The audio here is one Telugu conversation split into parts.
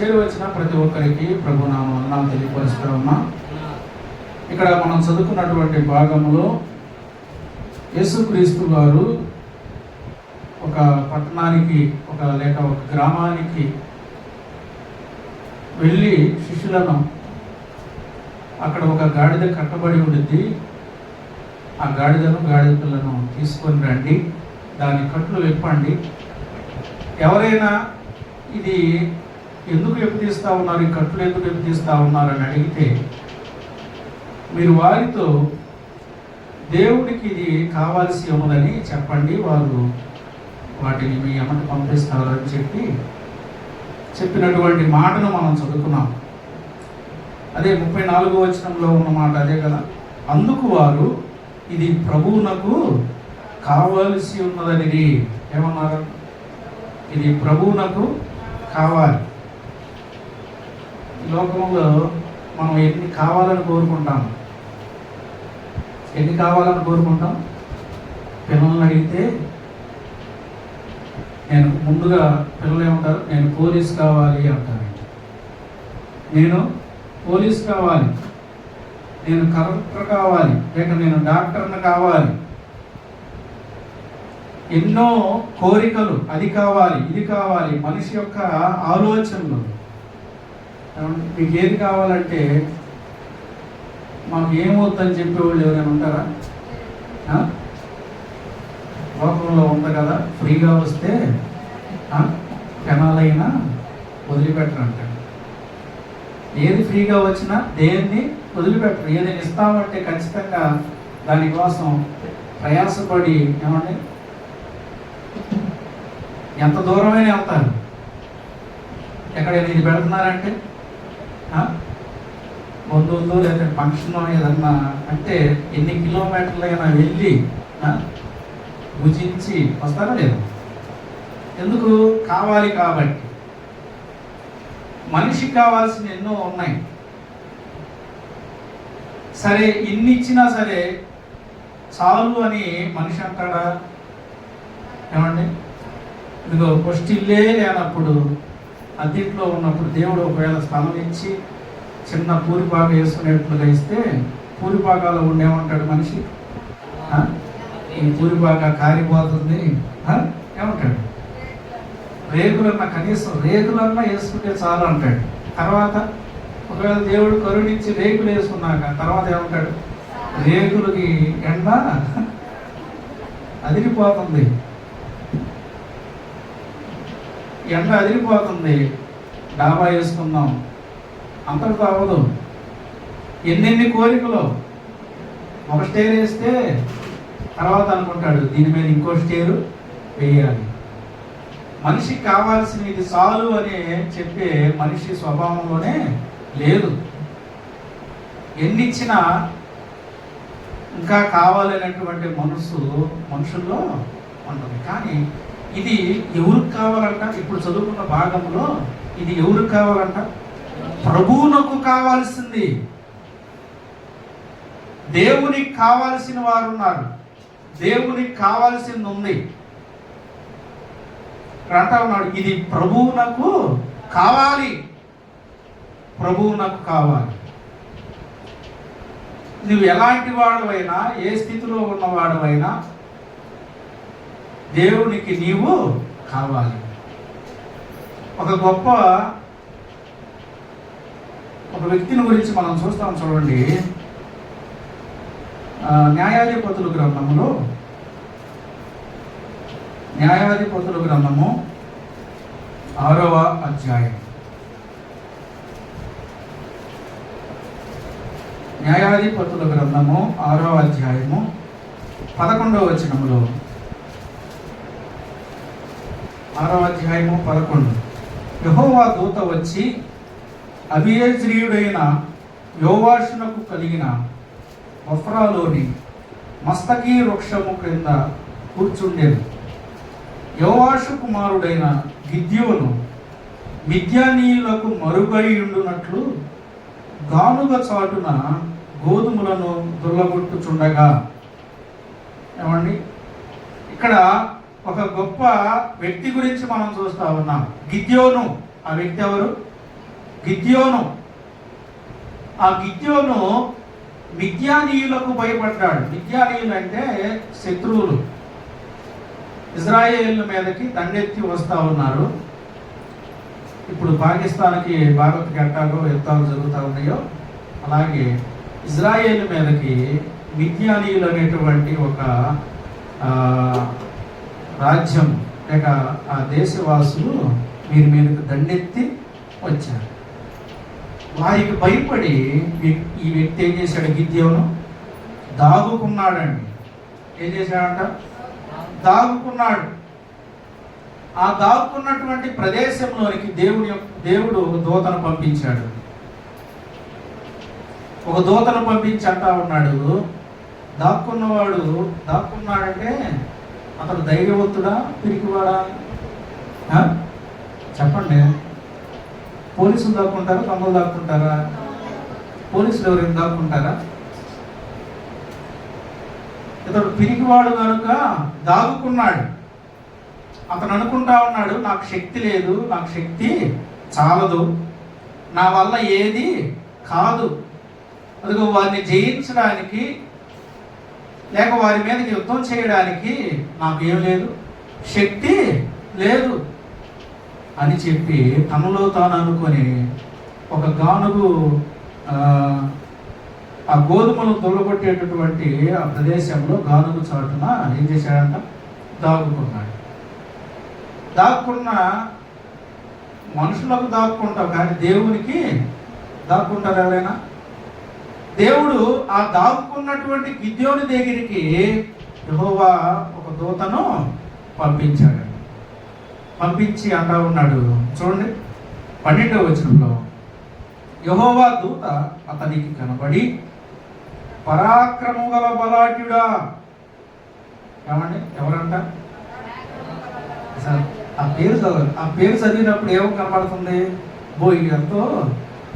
చేరి వచ్చిన ప్రతి ఒక్కరికి ప్రభు నామం తెలియపరుస్తూ ఉన్నా ఇక్కడ మనం చదువుకున్నటువంటి భాగంలో యేసుక్రీస్తు వారు ఒక పట్టణానికి ఒక లేక ఒక గ్రామానికి వెళ్ళి శిష్యులను అక్కడ ఒక గాడిద కట్టబడి ఉండిద్ది. ఆ గాడిదను గాడిద పిల్లను తీసుకొని రండి. దాని కట్లు విప్పండి. ఎవరైనా ఇది ఎందుకు ఎప్పుతీస్తా ఉన్నారు? ఈ కట్లు ఎందుకు ఎప్పుతీస్తా ఉన్నారు అని అడిగితే మీరు వారితో దేవుడికి ఇది కావాల్సి ఉన్నదని చెప్పండి వాళ్ళు వాటిని మీ అమ్మకి పంపిస్తారు అని చెప్పి చెప్పినటువంటి మాటను మనం చదువుకున్నాం. అదే ముప్పై నాలుగో వచనంలో ఉన్న మాట అదే కదా. అందుకు వారు ఇది ప్రభువునకు కావాల్సి ఉన్నదని. ఏమన్నారు? ఇది ప్రభువునకు కావాలి. లోకంలో మనం ఎన్ని కావాలని కోరుకుంటాం? ఎన్ని కావాలని కోరుకుంటాం? పిల్లల్ని అడిగితే నేను ముందుగా పిల్లలు ఏమంటారు? నేను పోలీస్ కావాలి అంటారు. నేను పోలీస్ కావాలి. నేను కలెక్టర్ కావాలి. లేక నేను డాక్టర్ని కావాలి. ఎన్నో కోరికలు. అది కావాలి ఇది కావాలి. మనిషి యొక్క ఆలోచనలు. మీకు ఏది కావాలంటే మాకు ఏమవుతుందని చెప్పేవాళ్ళు ఎవరైనా ఉంటారా? లోకంలో ఉంది కదా ఫ్రీగా వస్తే ఆ, పెనాలైనా వదిలిపెట్టరంటాడు. ఏది ఫ్రీగా వచ్చినా దేన్ని వదిలిపెట్టరు. ఏదైనా ఇస్తామంటే ఖచ్చితంగా దానికోసం ప్రయాసపడి ఏమండి? ఎంత దూరమైనా వెళ్తారు. ఎక్కడైనా ఇది పెడుతున్నారంటే? ఆ? లేదంటే లేదా ఫంక్షన్ ఏదన్నా అంటే ఎన్ని కిలోమీటర్లైనా వెళ్ళి భుజించి వస్తారా లేదా? ఎందుకు? కావాలి కాబట్టి. మనిషికి కావాల్సిన ఎన్నో ఉన్నాయి. సరే ఇన్ని ఇచ్చినా సరే చాలు అని మనిషి అంటాడా? ఏమండి? ఇదిగో పొస్టిల్లే లేనప్పుడు అద్దెంట్లో ఉన్నప్పుడు దేవుడు ఒకవేళ స్థలం ఇచ్చి చిన్న పూరిపాక వేసుకునేట్లుగా ఇస్తే పూరిపాకాలో ఉండేమంటాడు మనిషి? ఈ పూరిపాక కారిపోతుంది. ఏమంటాడు? రేగులన్నా కనీసం రేగులన్నా వేసుకుంటే చాలు అంటాడు. తర్వాత ఒకవేళ దేవుడు కరుణించి రేకులు వేసుకున్నాక తర్వాత ఏమంటాడు? రేకులకి ఎండ అదిరిపోతుంది. ఎండ అదిరిపోతుంది. డాబా వేసుకుందాం. అంతకు అవ్వదు ఎన్నెన్ని కోరికలు? ఒక స్టేర్ వేస్తే తర్వాత అనుకుంటాడు దీని మీద ఇంకో స్టేరు వేయాలి. మనిషికి కావాల్సిన ఇది చాలు అని చెప్పే మనిషి స్వభావంలోనే లేదు. ఎన్ని ఇచ్చినా ఇంకా కావాలనేటువంటి మనసు మనుషుల్లో ఉంటుంది. కానీ ఇది ఎవరికి కావాలంట? ఇప్పుడు చదువుకున్న భాగంలో ఇది ఎవరికి కావాలంట? ప్రభువునకు కావాల్సింది. దేవునికి కావాల్సిన వారు ఉన్నారు. దేవునికి కావాల్సింది ఉంది. అంటా ఉన్నాడు ఇది ప్రభువునకు కావాలి. ప్రభువునకు కావాలి. నువ్వు ఎలాంటి వాడువైనా ఏ స్థితిలో ఉన్నవాడువైనా దేవునికి నీవు కావాలి. ఒక గొప్ప ఒక వ్యక్తిని గురించి మనం చూస్తాం చూడండి. న్యాయాధిపతుల గ్రంథములో న్యాయాధిపతుల గ్రంథము ఆరవ అధ్యాయం. న్యాయాధిపతుల గ్రంథము ఆరవ అధ్యాయము పదకొండవ వచనములో ఆరవ అధ్యాయము పదకొండు. యహోవా దూత వచ్చి అభియజ్రీయుడైన యోవాషునకు కలిగిన వఫ్రాలోని మస్తకీ వృక్షము క్రింద కూర్చుండేది యోవాషు కుమారుడైన గిద్యోను మిద్యానీయులకు మరుగై ఉండునట్లు గానుగ చాటున గోధుమలను దుల్లగొట్టుచుండగా ఏమండి? ఇక్కడ ఒక గొప్ప వ్యక్తి గురించి మనం చూస్తూ ఉన్నాం. గిద్యోను. ఆ వ్యక్తి ఎవరు? గిద్యోను. ఆ గిద్యోను మిథ్యానీయులకు భయపడ్డాడు. మిథ్యానీయులు అంటే శత్రువులు. ఇజ్రాయేల్ మీదకి దండెత్తి వస్తూ ఉన్నారు. ఇప్పుడు పాకిస్తాన్కి భారత్ ఎట్టాగో యుద్ధాలు జరుగుతూ ఉన్నాయో అలాగే ఇజ్రాయేల్ మీదకి మిథ్యానీయులు అనేటువంటి ఒక రాజ్యం లేక ఆ దేశవాసులు మీరు మీదకు దండెత్తి వచ్చారు. వారికి భయపడి ఈ- వ్యక్తి ఏం చేశాడు గిద్యోను? దాగుకున్నాడండి. ఏం చేశాడంట? దాగుకున్నాడు. ఆ దాక్కున్నటువంటి ప్రదేశంలోనికి దేవుడి యొక్క దేవుడు ఒక దూతను పంపించాడు. ఒక దూతను పంపించి అంటా ఉన్నాడు దాక్కున్నవాడు దాక్కున్నాడంటే అతడు ధైర్యవంతుడా పిరికివాడా? చెప్పండి. పోలీసులు దాక్కుంటారా దొంగలు దాక్కుంటారా? పోలీసులు ఎవరైనా దాక్కుంటారా? ఇతడు పిరికివాడు కనుక దాగుకున్నాడు. అతను అనుకుంటా ఉన్నాడు నాకు శక్తి లేదు నాకు శక్తి చాలదు. నా వల్ల ఏది కాదు. అదిగో వారిని జయించడానికి లేక వారి మీదకి యుద్ధం చేయడానికి నాకు ఏం లేదు. శక్తి లేదు అని చెప్పి తనలో తాను అనుకొని ఒక గానుగు ఆ, గోధుమలు తొలగొట్టేటటువంటి ఆ ప్రదేశంలో గానుగు చాటున ఏం చేశాడంట? దాక్కున్నాడు దాక్కున్న మనుషులకు దాక్కుంటాం కానీ దేవునికి దాక్కుంటారు ఎవరైనా? దేవుడు ఆ దాక్కున్నటువంటి గిద్యోని దగ్గరికి యహోవా ఒక దూతను పంపించాడు. పంపించి అంటా ఉన్నాడు. చూడండి పన్నెండవ వచనంలో యహోవా దూత అతనికి కనబడి పరాక్రమం గల బలాఢ్యుడా. ఏమండి? ఎవరంట? అసలు ఆ పేరు చదవాలి ఆ పేరు చదివినప్పుడు ఏమో కనబడుతుంది? బో ఇది ఎంతో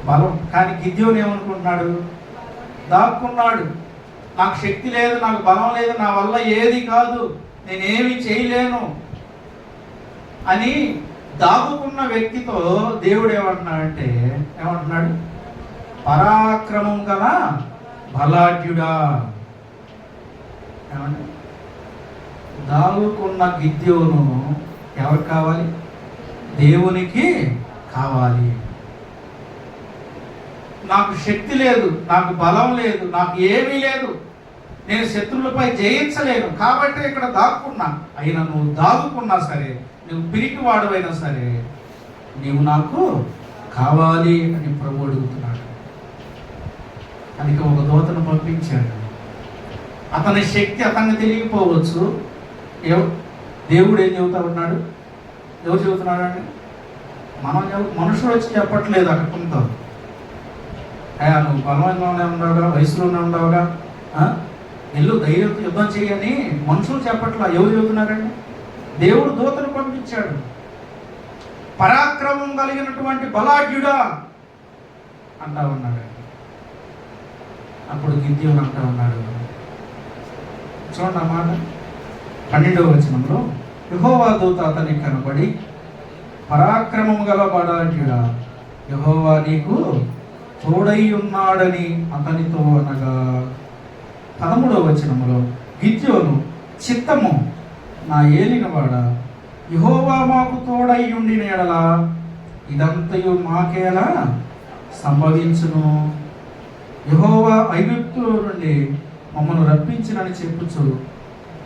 బలం. కానీ గిద్యోని ఏమనుకుంటున్నాడు? దాక్కున్నాడు. నాకు శక్తి లేదు నాకు బలం లేదు నా వల్ల ఏది కాదు నేనేమి చేయలేను అని దాగుకున్న వ్యక్తితో దేవుడు ఏమంటున్నాడంటే ఏమంటున్నాడు? పరాక్రమం గల బలాఢ్యుడా. ఏమండి? దాగుకున్న గిద్యోను ఎవరు కావాలి? దేవునికి కావాలి. నాకు శక్తి లేదు నాకు బలం లేదు నాకు ఏమీ లేదు. నేను శత్రువులపై జయించలేను. కాబట్టి ఇక్కడ దాక్కున్నా. అయినా నువ్వు దాక్కున్నా సరే నువ్వు పిరికి వాడువైనా సరే నీవు నాకు కావాలి అని ప్రభు అడుగుతున్నాడు. అందుకే ఒక దోతను పంపించాడు. అతని శక్తి అతనికి తెలియకపోవచ్చు. ఏ దేవుడు ఏం చెబుతా ఉన్నాడు? ఎవరు చెబుతున్నాడు అండి మనం మనుషులు వచ్చి చెప్పట్లేదు అక్కడ కొంత. నువ్వు బలవంతంగానే ఉండవుగా వయసులోనే ఉండవుగా ఇల్లు ధైర్యంతో యుద్ధం చేయని మనుషులు చెప్పట్లా ఎవరు చెబుతున్నారండి? దేవుడు దూతను పంపించాడు. పరాక్రమం కలిగినటువంటి బలాఢ్యుడా అంటా ఉన్నాడు. అప్పుడు గిద్యోను అంటా ఉన్నాడు. చూడండి అన్నమాట పన్నెండవ వచనంలో యహోవా దూత అతనికి కనబడి పరాక్రమం గల బలాఢ్యుడా యహోవా నీకు తోడై ఉన్నాడని అతనితో అనగా పదమూడవ వచనములో గిద్యోను చిత్తము నా ఏలినవాడ? యహోవా మాకు తోడై ఉండి నేడలా ఇదంతయు మాకేలా సంభవించును? యహోవా ఐగుప్తు నుండి మమ్మల్ని రప్పించినని చెప్పుచు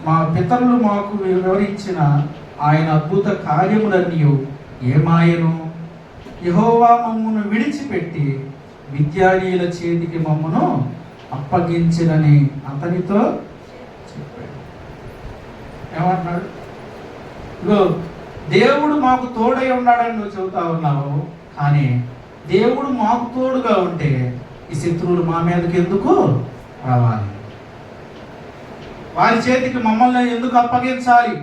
మా పితరులు మాకు వివరించిన ఆయన అద్భుత కార్యములన్నీ ఏమాయను? యహోవా మమ్మను విడిచిపెట్టి విద్యానీయుల చేతికి మమ్మను అప్పగించినని అతనితో చెప్పాడు. ఏమంటున్నాడు? ఇగో దేవుడు మాకు తోడై ఉన్నాడని నువ్వు చెబుతా ఉన్నావు కానీ దేవుడు మాకు తోడుగా ఉంటే ఈ శత్రువులు మా మీదకి ఎందుకు రావాలి? వారి చేతికి మమ్మల్ని ఎందుకు అప్పగించాలి?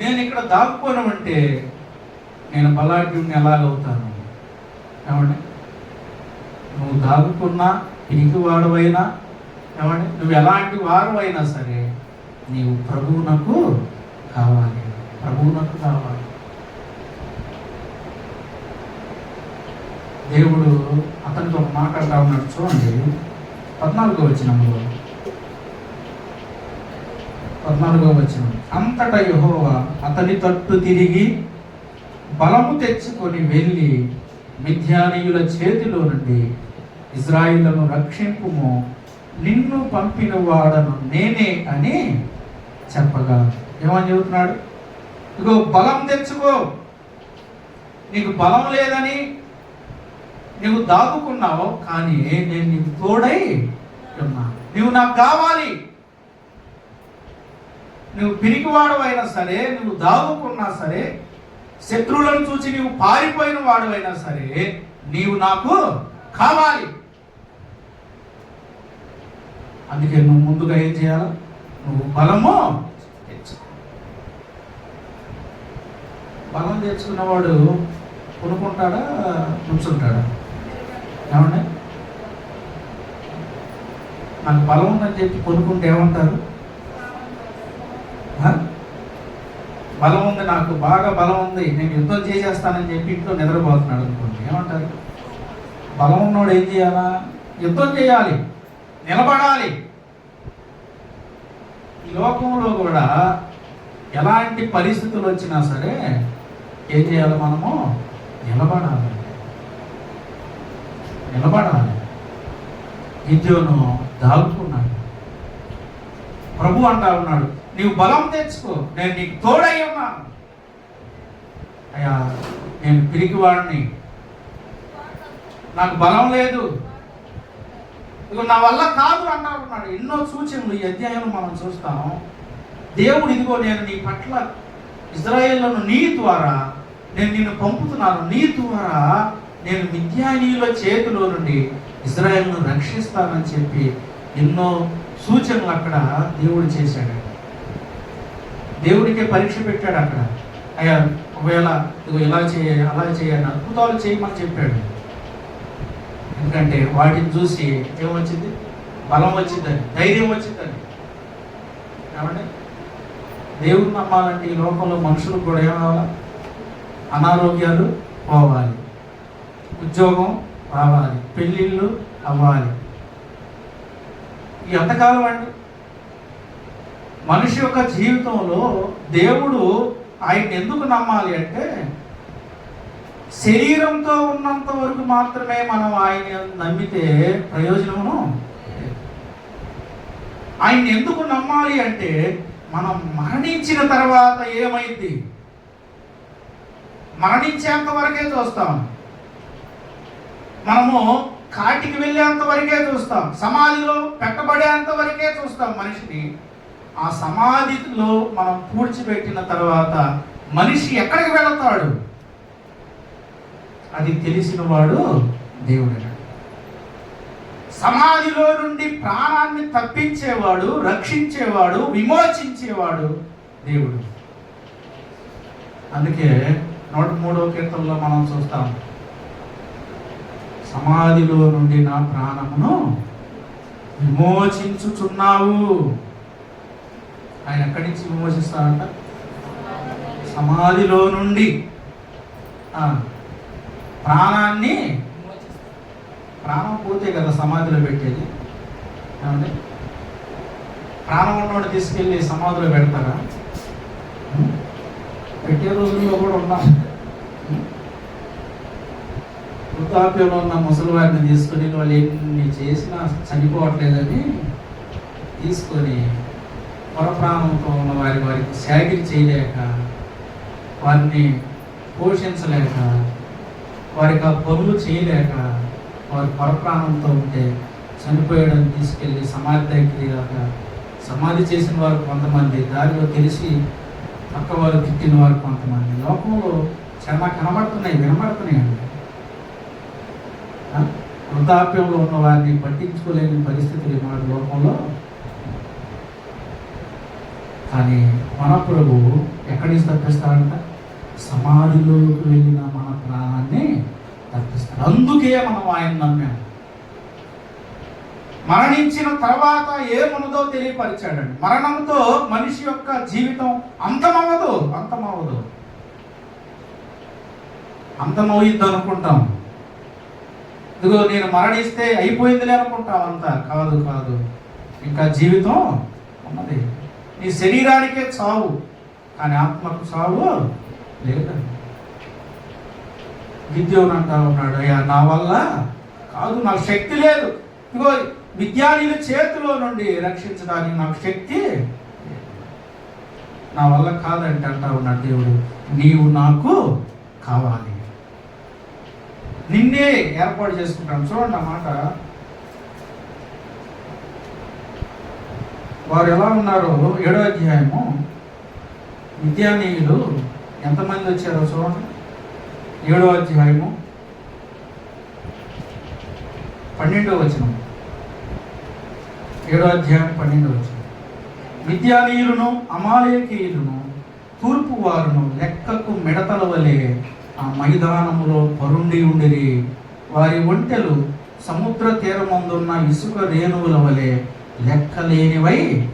నేను ఇక్కడ దాక్కుని అంటే నేను బలాఢ్యుని ఎలాగవుతాను? ఏమంటే నువ్వు దాగుకున్నా పిరికి వాడవైనా ఏమండి? నువ్వు ఎలాంటి వారు అయినా సరే నీవు ప్రభువునకు కావాలి. ప్రభువునకు కావాలి. దేవుడు అతనితో ఒక మాట ఉన్నాడు చూడండి. పద్నాలుగో వచ్చినములో పద్నాలుగో వచ్చిన అంతట యహోవా అతని తట్టు తిరిగి బలము తెచ్చుకొని వెళ్ళి మిథ్యానీయుల చేతిలో నుండి ఇజ్రాయిలను రక్షింపుము నిన్ను పంపిన వాడను నేనే అని చెప్పగా. ఏమని చెబుతున్నాడు? ఇగో బలం తెచ్చుకో. నీకు బలం లేదని నువ్వు దాగుకున్నావు కానీ నేను నీకు తోడై ఉన్నా. నువ్వు నాకు కావాలి. నువ్వు పిరికివాడవైనా సరే నువ్వు దాగుకున్నా సరే శత్రువులను చూసి నీవు పారిపోయిన వాడవైనా సరే నీవు నాకు కావాలి. అందుకే నువ్వు ముందుగా ఏం చేయాలి? నువ్వు బలము బలం తెచ్చుకున్నవాడు కొనుక్కుంటాడా కూర్చుంటాడా ఏమండి? నాకు బలం ఉందని చెప్పి కొనుక్కుంటే ఏమంటారు? బలం ఉంది నాకు బాగా బలం ఉంది నేను యుద్ధం చేసేస్తానని చెప్పి ఇంట్లో నిద్రపోతున్నాడు అనుకోండి ఏమంటారు? బలం ఉన్నోడు ఏం చేయాలా? యుద్ధం చేయాలి. నిలబడాలి. ఈ లోకంలో కూడా ఎలాంటి పరిస్థితులు వచ్చినా సరే ఏం చేయాలి మనము? నిలబడాలి. నిలబడాలి. గిద్యోను దాల్చుకున్నాడు. ప్రభు అంటా ఉన్నాడు నీవు బలం తెచ్చుకో నేను నీకు తోడై ఉన్నాను. అయ్యా నేను పిరికివాడిని. నాకు బలం లేదు. ఇక నా వల్ల కాదు అంటా ఎన్నో సూచనలు ఈ అధ్యాయంలో మనం చూస్తాం. దేవుడు ఇదిగో నేను నీ పట్ల ఇజ్రాయేళ్ళను నీ ద్వారా నేను నిన్ను పంపుతున్నాను. నీ ద్వారా నేను మిథ్యానీయుల చేతిలో నుండి ఇజ్రాయెల్ను రక్షిస్తానని చెప్పి ఎన్నో సూచనలు అక్కడ దేవుడు చేశాడు. దేవుడికే పరీక్ష పెట్టాడు అక్కడ. అయ్యా ఒకవేళ ఇలా చేయ అలా చేయాలి అద్భుతాలు చేయమని చెప్పాడు. ఎందుకంటే వాటిని చూసి ఏమొచ్చింది? బలం వచ్చిందని ధైర్యం వచ్చిందని ఏమండి? దేవుని నమ్మాలంటే ఈ లోకంలో మనుషులకు కూడా ఏం అనారోగ్యాలు పోవాలి. ఉద్యోగం రావాలి. పెళ్ళిళ్ళు అవ్వాలి. ఎంతకాలం అండి. మనిషి యొక్క జీవితంలో దేవుడు ఆయన ఎందుకు నమ్మాలి అంటే శరీరంతో ఉన్నంత వరకు మాత్రమే మనం ఆయన నమ్మితే ప్రయోజనమును ఆయన ఎందుకు నమ్మాలి అంటే మనం మరణించిన తర్వాత ఏమైంది? మరణించేంత వరకే చూస్తాం. మనము కాటికి వెళ్ళేంత వరకే చూస్తాం. సమాధిలో పెట్టబడేంత వరకే చూస్తాం మనిషిని. ఆ సమాధిలో మనం పూడ్చిపెట్టిన తర్వాత మనిషి ఎక్కడికి వెళతాడు? అది తెలిసిన వాడు దేవుడు సమాధిలో నుండి ప్రాణాన్ని తప్పించేవాడు రక్షించేవాడు విమోచించేవాడు దేవుడు. అందుకే నూట మూడవ కీర్తనలో మనం చూస్తాం సమాధిలో నుండి నా ప్రాణమును విమోచించుచున్నావు. ఆయన ఎక్కడి నుంచి విమోచిస్తారంట సమాధిలో నుండి. ప్రాణాన్ని ప్రాణం పోతే కదా సమాధిలో పెట్టేది. ఏమండి? ప్రాణం ఉన్నోడు తీసుకెళ్ళి సమాధిలో పెడతారా? పెట్టే రోజుల్లో కూడా ఉన్నాం వృద్ధాప్యంలో ఉన్న ముసలి వారిని తీసుకొని వాళ్ళు ఎన్ని చేసినా చనిపోవట్లేదని తీసుకొని పరప్రాణంతో ఉన్న వారి వారికి సేకరి చేయలేక వారిని పోషించలేక వారికి ఆ పనులు చేయలేక వారు పరప్రాణంతో ఉంటే చనిపోయాడని తీసుకెళ్ళి సమాధి దగ్గర సమాధి చేసిన వారు కొంతమంది దారిలో తెలిసి పక్క వారు తిట్టిన వారు కొంతమంది. లోకంలో చాలా కనబడుతున్నాయి వినబడుతున్నాయండి అండి. వృద్ధాప్యంలో ఉన్న వారిని పట్టించుకోలేని పరిస్థితులు మన లోకంలో. కానీ మన ప్రభువు ఎక్కడి నుంచి తప్పిస్తాడంట? సమాధిలోకి వెళ్ళిన మన ప్రాణాన్ని తప్పిస్తాడు అందుకే మనం ఆయన నమ్మాం. మరణించిన తర్వాత ఏమున్నదో తెలియపరిచాడండి. మరణంతో మనిషి యొక్క జీవితం అంతమవ్వదు అంతమవ్వదు. అంతమవుద్ది అనుకుంటాం. ఇదిగో నేను మరణిస్తే అయిపోయిందిలే అనుకుంటావు అంతా. కాదు కాదు. ఇంకా జీవితం ఉన్నది. నీ శరీరానికే చావు కానీ ఆత్మకు చావు లేదా? విద్యోని అంటా ఉన్నాడు. అయ్యా నా వల్ల కాదు నాకు శక్తి లేదు. ఇగో విద్యార్థుల చేతిలో నుండి రక్షించడానికి నాకు శక్తి నా వల్ల కాదంటే అంటా ఉన్నాడు దేవుడు. నీవు నాకు కావాలి. నిన్నే ఏర్పాటు చేసుకుంటాను. చూడండి అన్నమాట వారు ఎలా ఉన్నారో? ఏడో అధ్యాయము. విద్యానీయులు ఎంతమంది వచ్చారో చూడండి. ఏడో అధ్యాయము. పన్నెండో వచనం. ఏడో అధ్యాయం పన్నెండో వచనం. విద్యానీయులను అమాలయకీయులను తూర్పు వారును లెక్కకు మిడతల వలె ఆ మైదానములో పరుండి ఉండిరి. వారి ఒంటెలు సముద్ర తీరమందున్న ఇసుక రేణువుల వలె లెక్కలేనివై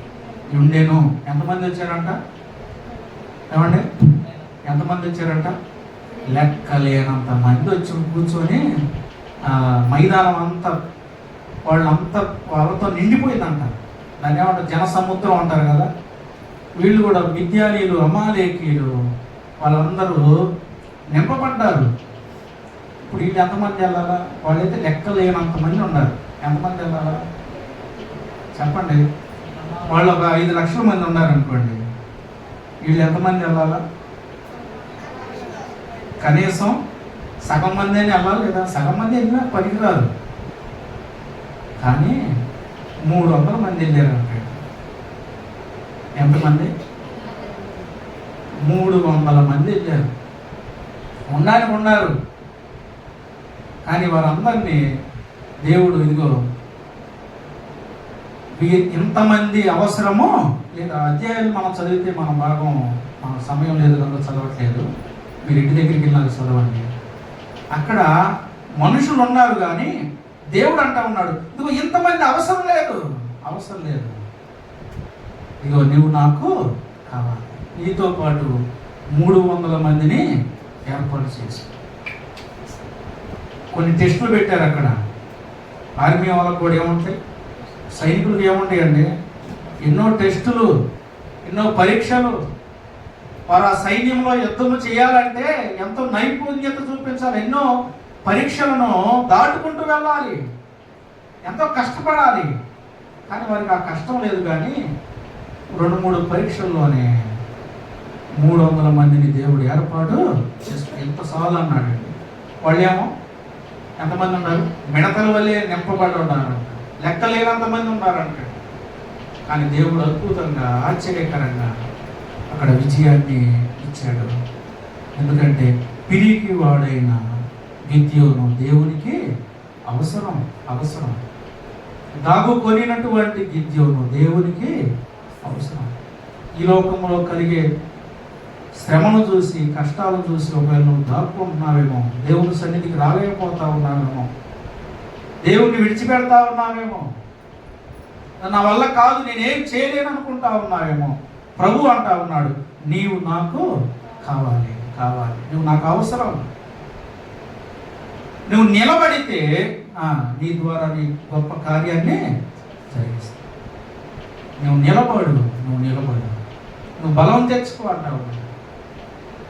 ఉండెను. ఎంతమంది వచ్చారంట? ఏమండి? ఎంతమంది వచ్చారంట? లెక్కలేనంత మంది వచ్చి కూర్చొని మైదానం అంతా వాళ్ళంతా వాళ్ళతో నిండిపోయిందంట. దాన్ని ఏమంటారు? జన సముద్రం అంటారు కదా? వీళ్ళు కూడా విద్యాలయులు అమాలేకీయులు వాళ్ళందరూ నింపబడ్డారు. ఇప్పుడు వీళ్ళు ఎంతమంది వెళ్ళాలా? వాళ్ళైతే లెక్క లేనంత మంది ఉన్నారు. ఎంతమంది వెళ్ళాలా? చెప్పండి. వాళ్ళు ఒక ఐదు లక్షల మంది ఉన్నారనుకోండి. వీళ్ళు ఎంతమంది వెళ్ళాలా? కనీసం సగం మంది అని వెళ్ళాలి లేదా సగం మంది వెళ్ళినా పనికిరాదు. కానీ మూడు వందల మంది వెళ్ళారు అంటాడు ఎంతమంది? మూడు వందల మంది వెళ్ళారు. ఉండడానికి ఉన్నారు. కానీ వారందరినీ దేవుడు ఇదిగో ఇంతమంది అవసరమో లేదా అధ్యాయులు మనం చదివితే మన భాగం మన సమయం లేదు కనుక చదవట్లేదు. మీరు ఇంటి దగ్గరికి వెళ్ళినాక చదవండి. అక్కడ మనుషులు ఉన్నారు కానీ దేవుడు అంటా ఉన్నాడు ఇదిగో ఇంతమంది అవసరం లేదు. అవసరం లేదు. ఇదిగో నువ్వు నాకు కావాలి. నీతో పాటు మూడు వందల మందిని ఏర్పాటు చేసి. కొన్ని టెస్టులు పెట్టారు అక్కడ. ఆర్మీ వాళ్ళకు కూడా ఏముంటాయి? సైనికులకు ఏముంటాయండి? ఎన్నో టెస్టులు ఎన్నో పరీక్షలు. వారు ఆ సైన్యంలో యుద్ధము చేయాలంటే ఎంతో నైపుణ్యత చూపించాలి. ఎన్నో పరీక్షలను దాటుకుంటూ వెళ్ళాలి. ఎంతో కష్టపడాలి. కానీ వారికి ఆ కష్టం లేదు కానీ రెండు మూడు పరీక్షల్లోనే మూడు వందల మందిని దేవుడు ఏర్పాటు చేస్తూ ఎంత సాలు అన్నాడండి వాళ్ళేమో ఎంతమంది ఉన్నారు? మిడతల వల్లే నింపబడి ఉన్నారు. లెక్కలేనంతమంది ఉన్నారంట కానీ దేవుడు అద్భుతంగా ఆశ్చర్యకరంగా అక్కడ విజయాన్ని ఇచ్చాడు. ఎందుకంటే పిరికి వాడైన గిద్యోను దేవునికి అవసరం అవసరం. దాగు కొనినటువంటి గిద్యోను దేవునికి అవసరం. ఈ లోకంలో కలిగే శ్రమను చూసి కష్టాలను చూసి ఒకవేళ నువ్వు దాక్కుంటున్నావేమో దేవుని సన్నిధికి రాలేకపోతా ఉన్నావేమో దేవుణ్ణి విడిచిపెడతా ఉన్నావేమో నా వల్ల కాదు నేనేం చేయలేను అనుకుంటా ఉన్నావేమో ప్రభు అంటా ఉన్నాడు నీవు నాకు కావాలి కావాలి. నువ్వు నాకు అవసరం. నువ్వు నిలబడితే నీ ద్వారా నీ గొప్ప కార్యాన్ని జరిగిస్తా నువ్వు నిలబడు నువ్వు నిలబడు. నువ్వు బలం తెచ్చుకో అంటావు